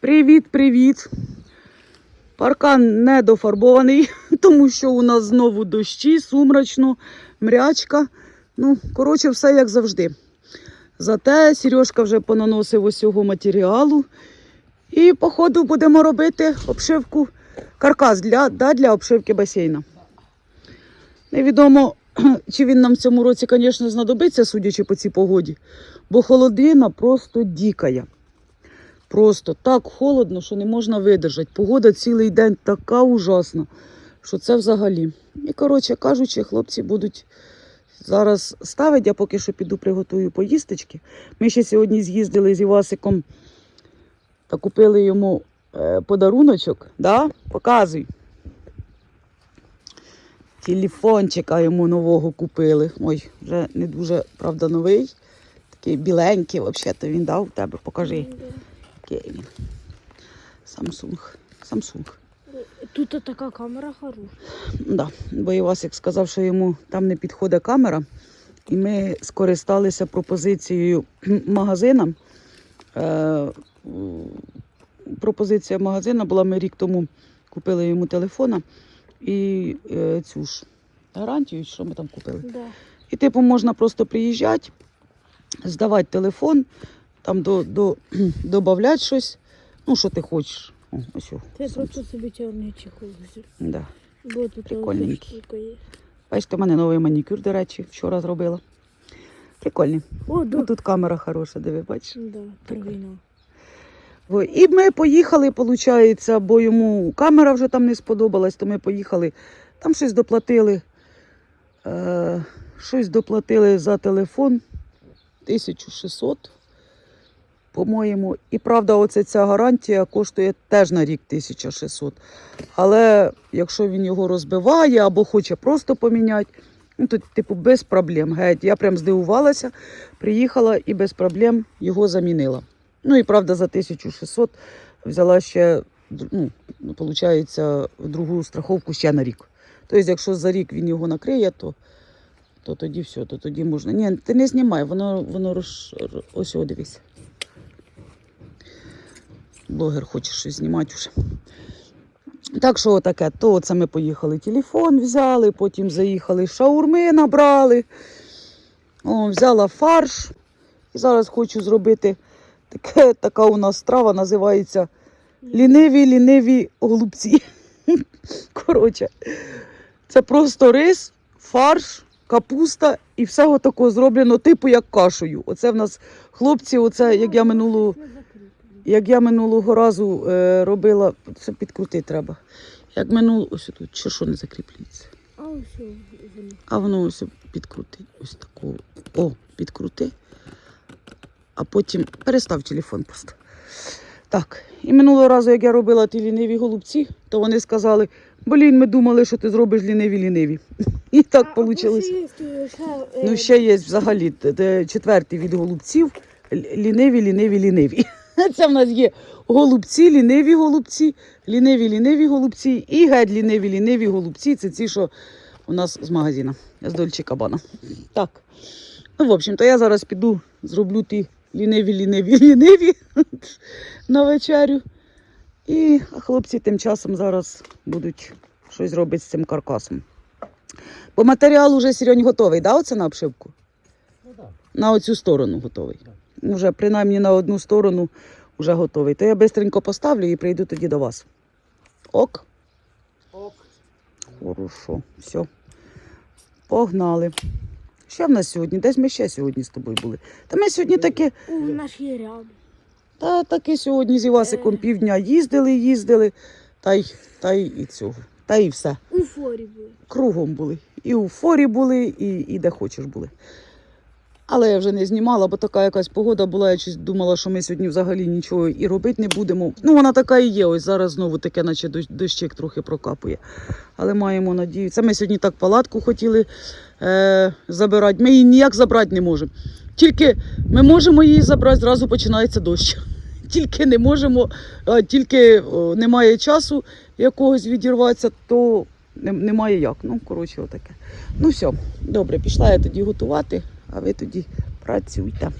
Привіт, привіт. Паркан не дофарбований, тому що у нас знову дощі, сумрачно, мрячка. Ну, коротше, все як завжди. Зате Сережка вже понаносив усього матеріалу. І, походу, будемо робити обшивку каркас для, да, для обшивки басейна. Невідомо, чи він нам в цьому році, звісно, знадобиться, судячи по цій погоді, бо холодина просто дікая. Просто так холодно, що не можна видержати. Погода цілий день така ужасна, що це взагалі. І, коротше кажучи, хлопці будуть зараз ставити, я поки що піду приготую поїсточки. Ми ще сьогодні з'їздили з Івасиком та купили йому е, подаруночок. Да? Показуй. Телефончика йому нового купили. Ой, вже не дуже, правда, новий. Такий біленький, взагалі, то він дав тебе. Покажи. Який він. Samsung. Samsung. Тут така камера хороша. Да. Бо Івасик сказав, що йому там не підходить камера. І ми скористалися пропозицією магазина. Е, пропозиція магазина була, ми рік тому купили йому телефона і е, цю ж гарантію, що ми там купили. Да. І типу можна просто приїжджати, здавати телефон, там до, до, додавати щось. Ну, що ти хочеш. О, ось. Це просто собі чорний чехол. Да. Бо тут Прикольненький. є. Бачите, у мене новий манікюр, до речі, вчора зробила. Прикольний. О, да. Ну, тут камера хороша, диви, бачиш. Да, первина. І ми поїхали, виходить, бо йому камера вже там не сподобалась, то ми поїхали. Там щось доплатили. Е, щось доплатили за телефон 1600, по-моєму. І правда, оця ця гарантія коштує теж на рік 1600. Але якщо він його розбиває або хоче просто поміняти, ну то типу без проблем. Геть. Я прям здивувалася, приїхала і без проблем його замінила. Ну і правда, за 1600 взяла ще, ну, виходить, другу страховку ще на рік. Тобто, якщо за рік він його накриє, то, то тоді все, то тоді можна. Ні, ти не знімай, воно, воно роз... ось дивись. Блогер хоче щось знімати вже. Так що таке, то це ми поїхали, телефон взяли, потім заїхали шаурми набрали. О, взяла фарш. І зараз хочу зробити таке, така у нас страва, називається ліниві ліниві голубці. Коротше, це просто рис, фарш, капуста і все отако зроблено, типу як кашею. Оце в нас хлопці, оце як я минулу. Як я минулого разу е, робила, це підкрути треба. Як минуло, ось тут, чи що не закріплюється. А воно. Ось підкрути. Ось такого. О, підкрути. А потім перестав телефон просто. Так, і минулого разу, як я робила ті ліниві голубці, то вони сказали: блін, ми думали, що ти зробиш ліниві-ліниві. І так вийшло. Ну, ще є взагалі т- четвертий від голубців. Ліниві, ліниві, ліниві. Це в нас є голубці, ліниві голубці, ліниві, ліниві голубці і геть ліниві, ліниві голубці. Це ті, що у нас з магазину, з Дольче Кабана. Так. Ну, в общем, то я зараз піду, зроблю ті ліниві, ліниві, ліниві на вечерю. І хлопці тим часом зараз будуть щось робити з цим каркасом. Бо матеріал уже Серень готовий, да, оце на обшивку? Ну так. На оцю сторону готовий. Уже принаймні на одну сторону вже готовий. То я швидко поставлю і прийду тоді до вас. Ок? Ок. Хорошо, все. Погнали. Що в нас сьогодні? Десь ми ще сьогодні з тобою були. Та ми сьогодні таки, У нас є рядом. та таки сьогодні з Івасиком Е. півдня їздили, їздили, та й, та й і цього. Та й все. У форі були. Кругом були. І у форі були, і, і де хочеш були. Але я вже не знімала, бо така якась погода була. Я думала, що ми сьогодні взагалі нічого і робити не будемо. Ну, вона така і є. Ось зараз знову таке, наче дощ- дощик трохи прокапує. Але маємо надію. Це ми сьогодні так палатку хотіли е, забирати. Ми її ніяк забрати не можемо. Тільки ми можемо її забрати, зразу починається дощ. Тільки не можемо, а, тільки немає часу якогось відірватися, то немає як. Ну, коротше, отаке. Ну все, добре, пішла я тоді готувати, а ви тоді працюйте.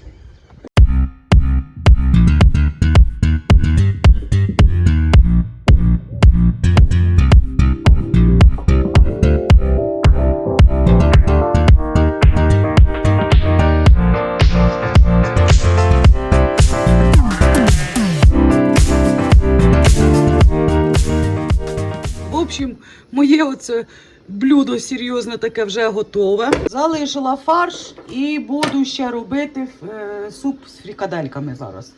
Моє оце блюдо серйозне таке вже готове. Залишила фарш і буду ще робити е, суп з фрикадельками зараз.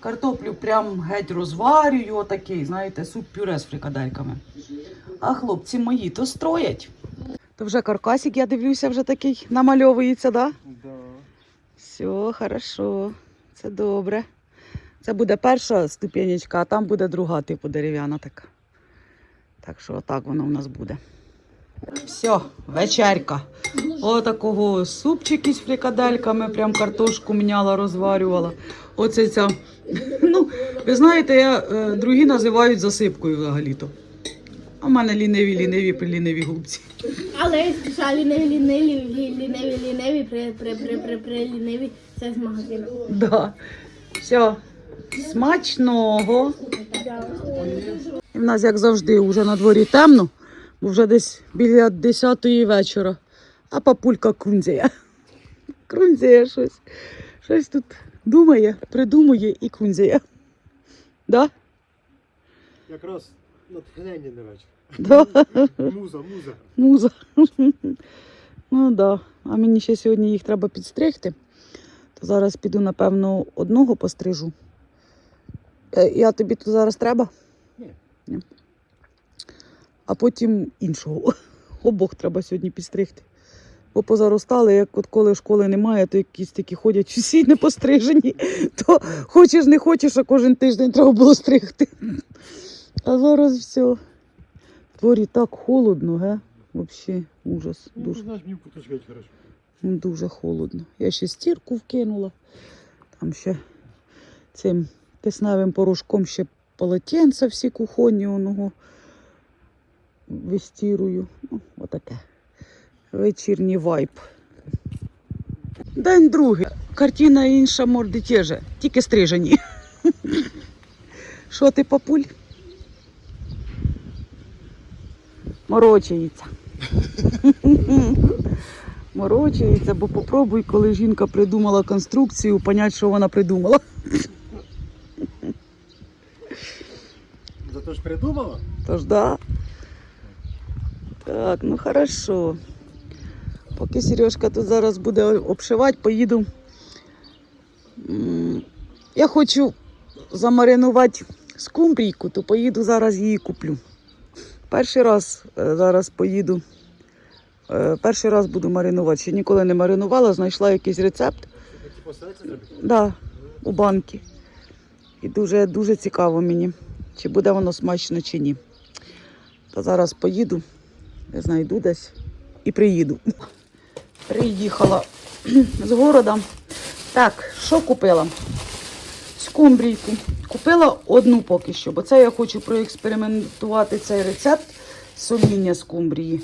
Картоплю прям геть розварюю, отакий, знаєте, суп-пюре з фрикадельками. А хлопці мої то строять. То вже каркасик, я дивлюся, вже такий намальовується, да? Да. Все, хорошо. Це добре. Це буде перша ступенечка, а там буде друга, типу дерев'яна така. Так що отак воно в нас буде. Все, вечерка. Отакого супчик із фрикадельками, прям картошку міняла, розварювала. Оце ця. Ну, ви знаєте, я, е, другі називають засипкою взагалі-то. А в мене ліниві, ліниві, приліниві голубці. Але ліниві, ліниві, ліниві, ліниві, при, при, при, при, при ліниві, це з магазину. Да. Все. Смачного. І в нас, як завжди, вже на дворі темно, бо вже десь біля 10 вечора. А папулька крунзяє. Крунзяє щось. Щось тут думає, придумує і крунзяє. Да? Якраз натхнення на вечір. Да. Муза, муза. Муза. Ну да. А мені ще сьогодні їх треба підстригти. То зараз піду, напевно, одного пострижу. Е, Я тобі тут зараз треба? Ні. А потім іншого. Обох треба сьогодні підстригти. Бо позаростали, як от коли школи немає, то якісь такі ходять усі не пострижені. То хочеш, не хочеш, а кожен тиждень треба було стригти. А зараз все. В дворі так холодно, ге? Взагалі ужас. Ну, Дуже, ну, дуже холодно. Я ще стірку вкинула. Там ще цим кисневим порошком ще полотенця всі кухонні оного вистірую. Ну, отаке. Вечірній вайб. День другий. Картина інша, морди ті же, тільки стрижені. Що ти, папуль? Морочається. Морочається, бо попробуй, коли жінка придумала конструкцію, понять, що вона придумала. Зато ж придумала? Тож да. Так, ну хорошо. Поки Сережка тут зараз буде обшивати, поїду. Я хочу замаринувати скумбрійку, то поїду зараз її куплю. Перший раз е, зараз поїду. Е, Перший раз буду маринувати. Ще ніколи не маринувала, знайшла якийсь рецепт. Типу? Да, у банки. І дуже, дуже цікаво мені, чи буде воно смачно, чи ні. То зараз поїду, я знайду десь і приїду. Приїхала з города. Так, що купила? Скумбрійку. Купила одну поки що, бо це я хочу проекспериментувати цей рецепт соління скумбрії.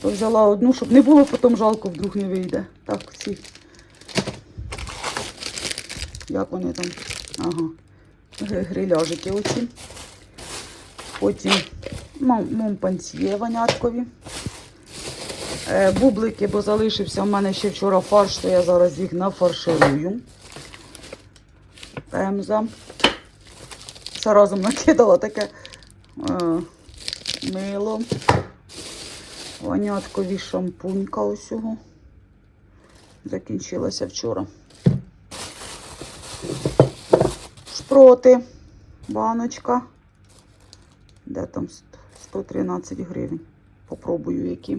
То взяла одну, щоб не було потім жалко, вдруг не вийде. Так, ці як вони там? Ага. Гри- Гриляжики оці. Потім момпансьє ваняткові. Е, бублики, бо залишився в мене ще вчора фарш, то я зараз їх нафарширую. Пемза. Все разом накидала таке е, мило. Ваняткові шампунька усього. Закінчилася вчора. Шпроти, баночка. Де там 113 гривень. Попробую які.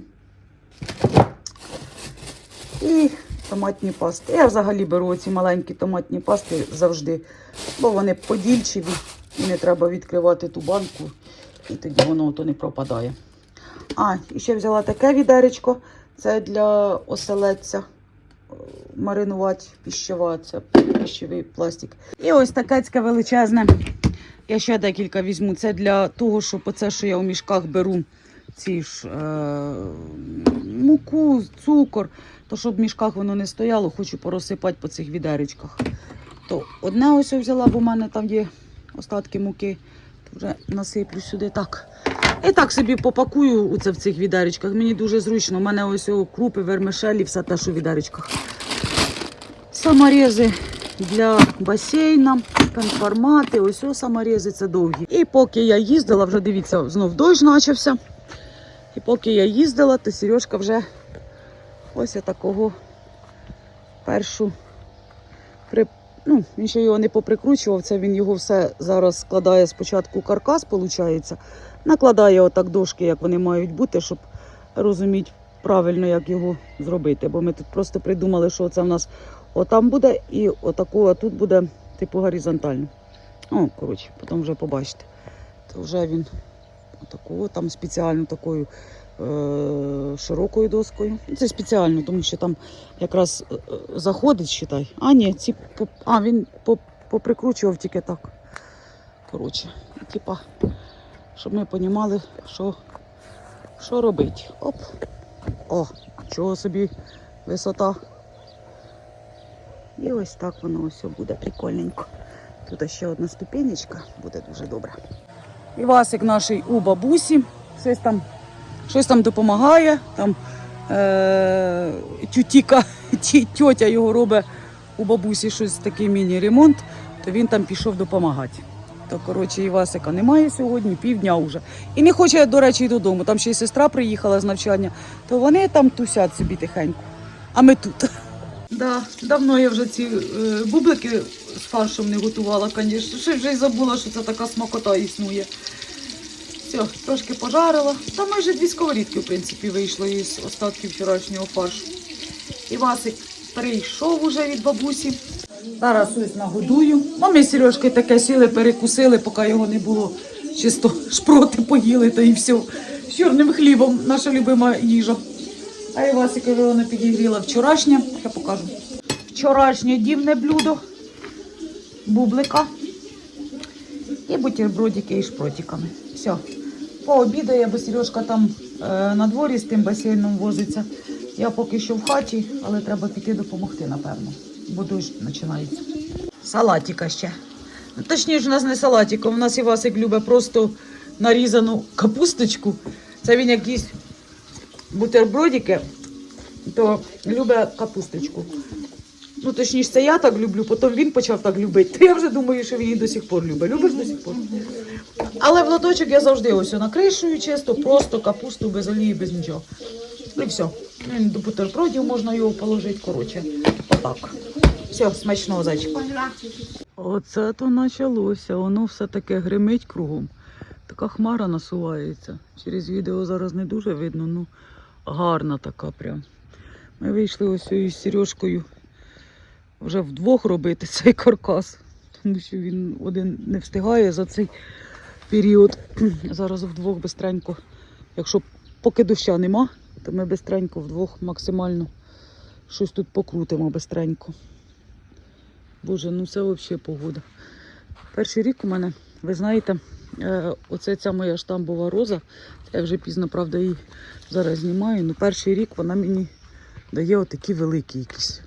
І томатні пасти. Я взагалі беру ці маленькі томатні пасти завжди, бо вони подільчиві і не треба відкривати ту банку, і тоді воно то не пропадає. А, і ще взяла таке відеречко. Це для оселедця маринувати піщова, це піщовий пластик. І ось таке величезне. Я ще декілька візьму. Це для того, щоб оце, що я у мішках беру, ці ж е, муку, цукор, то щоб в мішках воно не стояло, хочу порозсипати по цих відеречках. То одне ось взяла, бо в мене там є остатки муки. То вже насиплю сюди так. І так собі попакую це в цих відеречках. Мені дуже зручно. У мене ось крупи, вермишелі, все те, що в відеречках. Саморези для басейна, конформати, ось о саморези це довгі. І поки я їздила, вже дивіться, знов дощ почався. І поки я їздила, то Сережка вже ось такого першу при... ну, він ще його не поприкручував, це він його все зараз складає спочатку каркас, виходить, накладає отак дошки, як вони мають бути, щоб розуміти правильно, як його зробити. Бо ми тут просто придумали, що це в нас отам буде, і отаку, а тут буде типу горизонтально. О, коротше, потім вже побачите. То вже він отакого там спеціально такою е- широкою доскою. Ну, Це спеціально, тому що там якраз е, заходить, считай. А, ні, ці а, він по- поприкручував тільки так. Коротше, типа, щоб ми розуміли, що, що робити. Оп. О, чого собі висота. І ось так воно ось буде прикольненько. Тут ще одна ступенечка, буде дуже добре. І Васик наш у бабусі, щось там, щось там допомагає. Там е- тютіка, ті- тьотя його робить у бабусі щось такий міні-ремонт, то він там пішов допомагати. То, коротше, і Васика немає сьогодні, півдня вже. І не хоче, до речі, й додому. Там ще й сестра приїхала з навчання, то вони там тусять собі тихенько. А ми тут. Да, давно я вже ці е, бублики з фаршем не готувала, звісно. Ще вже й забула, що це така смакота існує. Все, трошки пожарила. Та майже дві сковорідки, в принципі, вийшло із остатків вчорашнього фаршу. І Васик прийшов уже від бабусі. Зараз ось нагодую. Ну, ми з Сережкою таке сіли, перекусили, поки його не було. Чисто шпроти поїли та і все. З чорним хлібом, наша любима їжа. А я Васикові вона підігріла вчорашнє. Я покажу. Вчорашнє дівне блюдо. Бублика. І бутербродики із шпротиками. Все. Пообідає, бо Сережка там е, на дворі з тим басейном возиться. Я поки що в хаті, але треба піти допомогти, напевно. Бо дощ починається. Салатика ще. Ну, Точніше, у нас не салатик, у нас Івасик любить просто нарізану капусточку. Це він якісь бутербродики, то любить капусточку. Ну, точніше, це я так люблю, потім він почав так любити. То я вже думаю, що він і до сих пор любить. Любиш до сих пор? Але в лоточок я завжди ось накришую чисто, просто капусту без олії, без нічого. І все. До бутербродів можна його положити, коротше. Отак. Все, смачного зайчика. Оце то почалося. Воно все таке гримить кругом. Така хмара насувається. Через відео зараз не дуже видно, ну гарна така прям. Ми вийшли ось із Сережкою вже вдвох робити цей каркас, тому що він один не встигає за цей період. Зараз вдвох бистренько. Якщо поки доща нема, то ми бистренько вдвох максимально щось тут покрутимо бистренько. Боже, ну це взагалі погода. Перший рік у мене, ви знаєте, оце ця моя штамбова роза. Я вже пізно, правда, її зараз знімаю. Ну, перший рік вона мені дає отакі великі якісь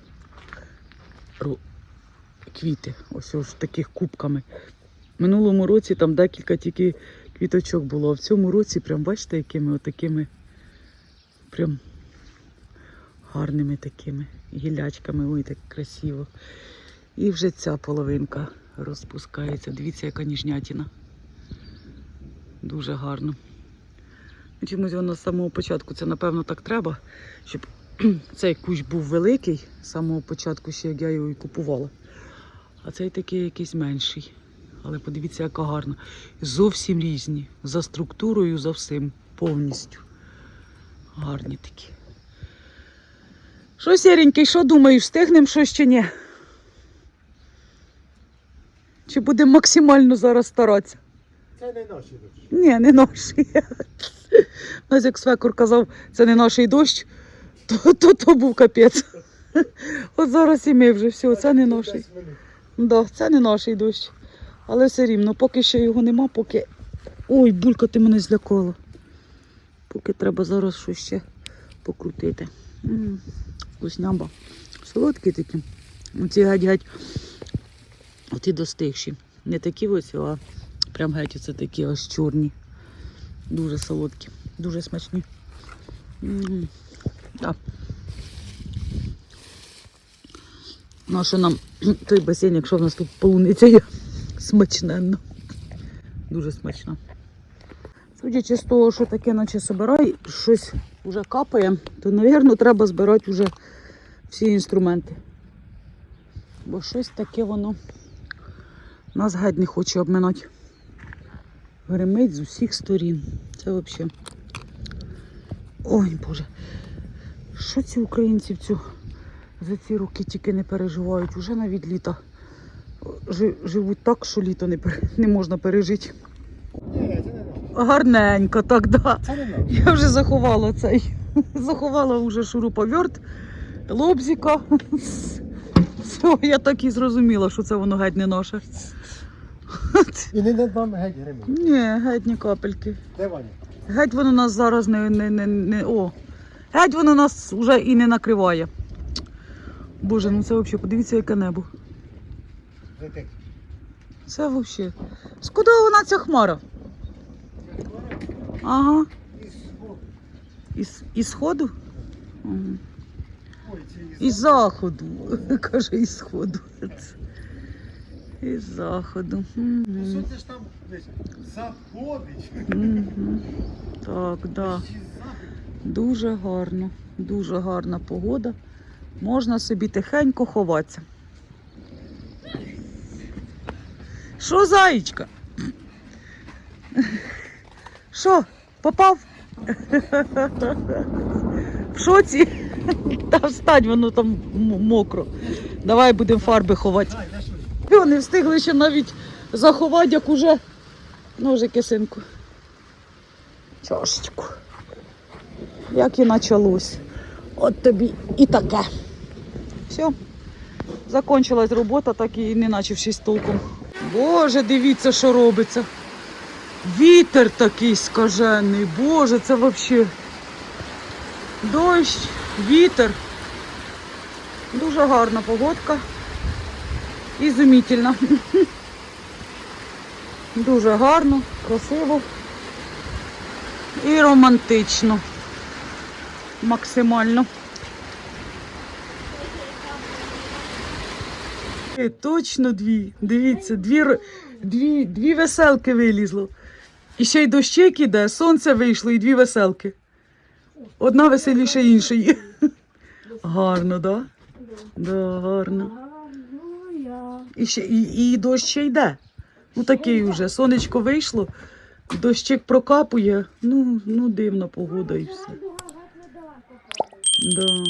квіти. Ось ось таких кубками. Минулому році там декілька тільки квіточок було. А в цьому році, прям бачите, якими отакими прям гарними такими гілячками. Ой, так красиво. І вже ця половинка розпускається. Дивіться, яка ніжнятіна. Дуже гарно. Чомусь воно з самого початку це, напевно, так треба, щоб цей кущ був великий з самого початку, ще як я його і купувала. А цей такий якийсь менший. Але подивіться, яка гарна. Зовсім різні. За структурою, за всім. Повністю. Гарні такі. Що, сіренький, що думаєш, встигнемо щось чи ні? Чи будемо максимально зараз старатися? Це не наші дочі. Ні, не наші. Нас як свекор казав, це не наш дощ, то, то, то був капець. От зараз і ми вже все, це не наш. Да, це не наш дощ. Але все рівно, поки ще його нема, поки. Ой, булька, ти мене злякала. Поки треба зараз щось ще покрутити. М, Вкуснямба. Солодкі такі. Оці геть-геть. Оті достигші. Не такі ось, а прям геть оце такі ось чорні. Дуже солодкі, дуже смачні. Да. Ну, а що нам той басейн, якщо в нас тут полуниця є смачненно. Дуже смачно. Судячи з того, що таке, наче собирай, щось вже капає, то, мабуть, треба збирати вже всі інструменти. Бо щось таке воно нас геть не хоче обминати. Гримить з усіх сторін. Це взагалі. Ой, Боже. Що ці українці в цю, за ці роки тільки не переживають? Уже навіть літа живуть так, що літо не, не можна пережити. Гарненько, так, да. Я вже заховала цей. Заховала вже шуруповерт, лобзика. Все, я так і зрозуміла, що це воно геть не наше. І не над нами геть гримить. Ні, геть ні капельки. Де Ваня? Геть воно нас зараз не, не, не, не. О. Геть воно нас вже і не накриває. Боже, ну це взагалі, подивіться, яке небо. Це взагалі. Скуда вона ця хмара? Ага. Із. Із, сходу? Ага. Із Із заходу. Каже, із сходу. Із заходу. Ну, Мгм. Сонце ж там десь заходить. Мгм. Так, да. Дуже гарно. Дуже гарна погода. Можна собі тихенько ховатися. Що, заєчка? Що, попав? В шоці? Та встань, воно там мокро. Давай будемо фарби ховати. Не встигли ще навіть заховати, як уже ножики, синку. Чашечку. Як і почалось. От тобі і таке. Все. Закончилась робота, так і не начавшись толком. Боже, дивіться, що робиться. Вітер такий скажений. Боже, це взагалі. Дощ, вітер. Дуже гарна погодка. Ізумітельно. Дуже гарно, красиво і романтично. Максимально. Е, Точно дві. Дивіться, дві, дві, дві веселки вилізло. І ще й дощик іде, сонце вийшло і дві веселки. Одна веселіше іншої. Гарно, так? Да? Да, гарно. І, ще, і, і дощ ще йде. Ну такий вже. Сонечко вийшло, дощик прокапує. Ну, ну дивна погода і все. Да.